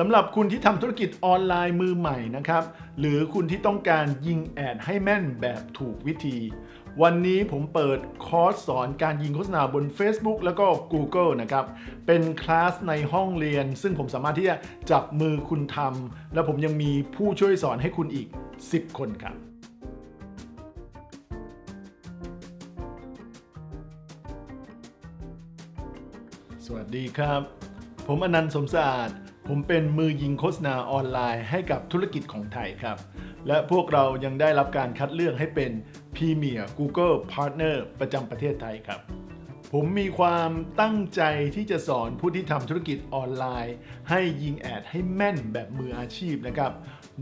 สำหรับคุณที่ทำธุรกิจออนไลน์มือใหม่นะครับ หรือคุณที่ต้องการยิงแอดให้แม่นแบบถูกวิธี วันนี้ผมเปิดคอร์สสอนการยิงโฆษณาบน Facebook แล้วก็ Google นะครับ เป็นคลาสในห้องเรียน ซึ่งผมสามารถที่จะจับมือคุณทำและผมยังมีผู้ช่วยสอนให้คุณอีก 10 คนครับสวัสดีครับ ผมอนันต์สมสะอาด ผมเป็นมือยิงโฆษณาออนไลน์ให้กับธุรกิจของไทยครับ และพวกเรายังได้รับการคัดเลือกให้เป็นพรีเมียร์ Google Partner ประจำประเทศไทยครับ ผมมีความตั้งใจที่จะสอนผู้ที่ทำธุรกิจออนไลน์ ให้ยิงแอดให้แม่นแบบมืออาชีพนะครับ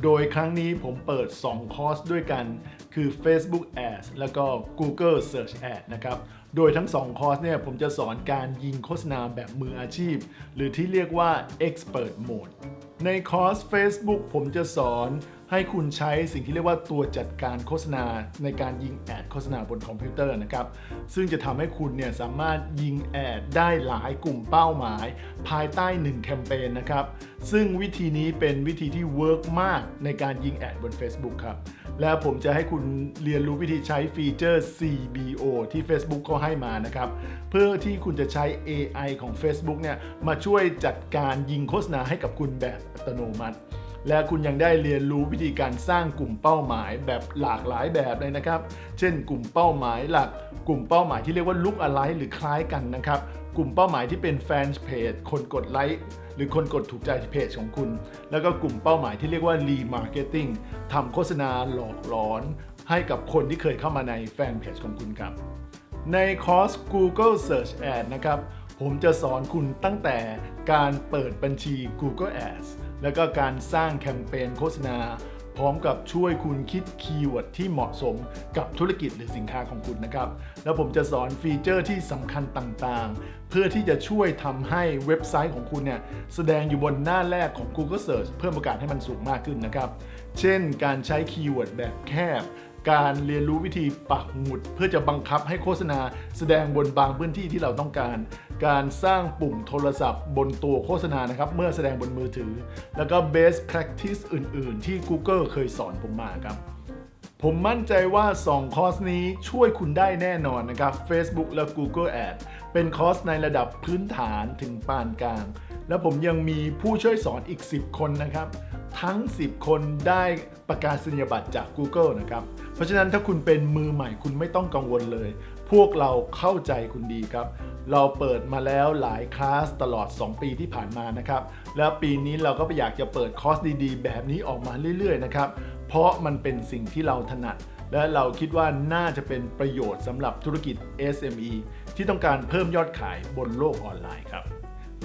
โดยครั้งนี้ผมเปิด 2 คอร์สด้วยกัน คือ Facebook Ads แล้วก็ Google Search Ad นะครับ โดยทั้ง 2 คอร์สเนี่ยผมจะสอนการยิงโฆษณาแบบมืออาชีพ หรือที่เรียกว่า Expert Mode ในคอร์ส Facebook ผมจะสอน ให้คุณใช้สิ่งที่เรียกว่าตัวจัดการโฆษณาในการยิงแอดโฆษณาบนคอมพิวเตอร์นะครับ ซึ่งจะทำให้คุณเนี่ยสามารถยิงแอดได้หลายกลุ่มเป้าหมาย ภายใต้ 1 แคมเปญนะครับ ซึ่งวิธีนี้เป็นวิธีที่เวิร์กมากในการยิงแอดบน Facebook ครับ และผมจะให้คุณเรียนรู้วิธีใช้ฟีเจอร์ CBO ที่ Facebook เขาให้มานะครับ เพื่อที่คุณจะใช้ AI ของ Facebook เนี่ยมาช่วยจัดการยิงโฆษณาให้กับคุณแบบอัตโนมัติ และคุณยังได้เรียนรู้วิธีการสร้างกลุ่มเป้าหมายแบบหลากหลายแบบเลยนะครับ เช่น กลุ่มเป้าหมายหลัก กลุ่มเป้าหมายที่เรียกว่าลุกอะไรหรือคล้ายกันนะครับ กลุ่มเป้าหมายที่เป็นแฟนเพจคนกดไลค์หรือคนกดถูกใจที่เพจของคุณ แล้วก็กลุ่มเป้าหมายที่เรียกว่ารีมาร์เก็ตติ้งทำโฆษณาหลอกหลอน ให้กับคนที่เคยเข้ามาในแฟนเพจของคุณครับ ในคอร์ส Google Search Ad นะครับ ผมจะสอนคุณตั้งแต่การเปิดบัญชี Google Ads แล้วก็การสร้างแคมเปญโฆษณา พร้อมกับช่วยคุณคิดคีย์เวิร์ดที่เหมาะสมกับธุรกิจหรือสินค้าของคุณนะครับ แล้วผมจะสอนฟีเจอร์ที่สำคัญต่างๆ เพื่อที่จะช่วยทำให้เว็บไซต์ของคุณเนี่ยแสดงอยู่บนหน้าแรกของ Google Search เพิ่มโอกาสให้มันสูงมากขึ้นนะครับ เช่น การใช้คีย์เวิร์ดแบบแคบ การเรียนรู้วิธีปักหมุด เพื่อจะบังคับให้โฆษณาแสดงบนบางพื้นที่ที่เราต้องการ การสร้างปุ่มโทรศัพท์บนตัวโฆษณานะครับ เมื่อแสดงบนมือถือ แล้วก็ best practice อื่น ๆ ที่ Google เคยสอนผมมาครับผมมั่นใจว่า 2 คอร์สนี้ช่วยคุณได้แน่นอนนะครับ Facebook และ Google Ad เป็นคอร์สในระดับพื้นฐานถึงปานกลาง แล้วผมยังมีผู้ช่วยสอนอีก 10 คนนะครับ ทั้ง 10 คนได้ประกาศนียบัตรจาก Google นะครับ เพราะฉะนั้นถ้าคุณเป็นมือใหม่คุณไม่ต้องกังวลเลย พวกเราเข้าใจคุณดีครับ เราเปิดมาแล้วหลายคลาสตลอด 2 ปีที่ผ่านมานะครับ แล้วปีนี้เราก็อยากจะเปิดคอร์สดีๆ แบบนี้ออกมาเรื่อยๆนะครับเพราะมันเป็นสิ่งที่เราถนัด และเราคิดว่าน่าจะเป็นประโยชน์สำหรับธุรกิจ SME ที่ต้องการเพิ่มยอดขายบนโลกออนไลน์ครับ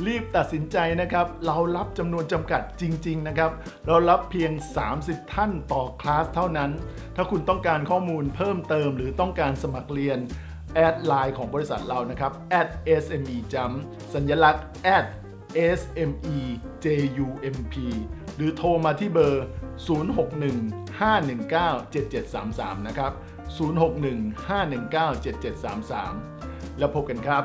รีบตัดสินใจนะครับ เรารับจำนวนจำกัดจริง ๆ นะครับ เรารับเพียง 30 ท่านต่อคลาสเท่านั้น ถ้าคุณต้องการข้อมูลเพิ่มเติมหรือต้องการสมัครเรียน แอดไลน์ของบริษัทเรานะครับ @sme jump สัญลักษณ์ @sme jump หรือโทรมาที่เบอร์ 061-519-7733 นะครับ 061-519-7733 แล้วพบกันครับ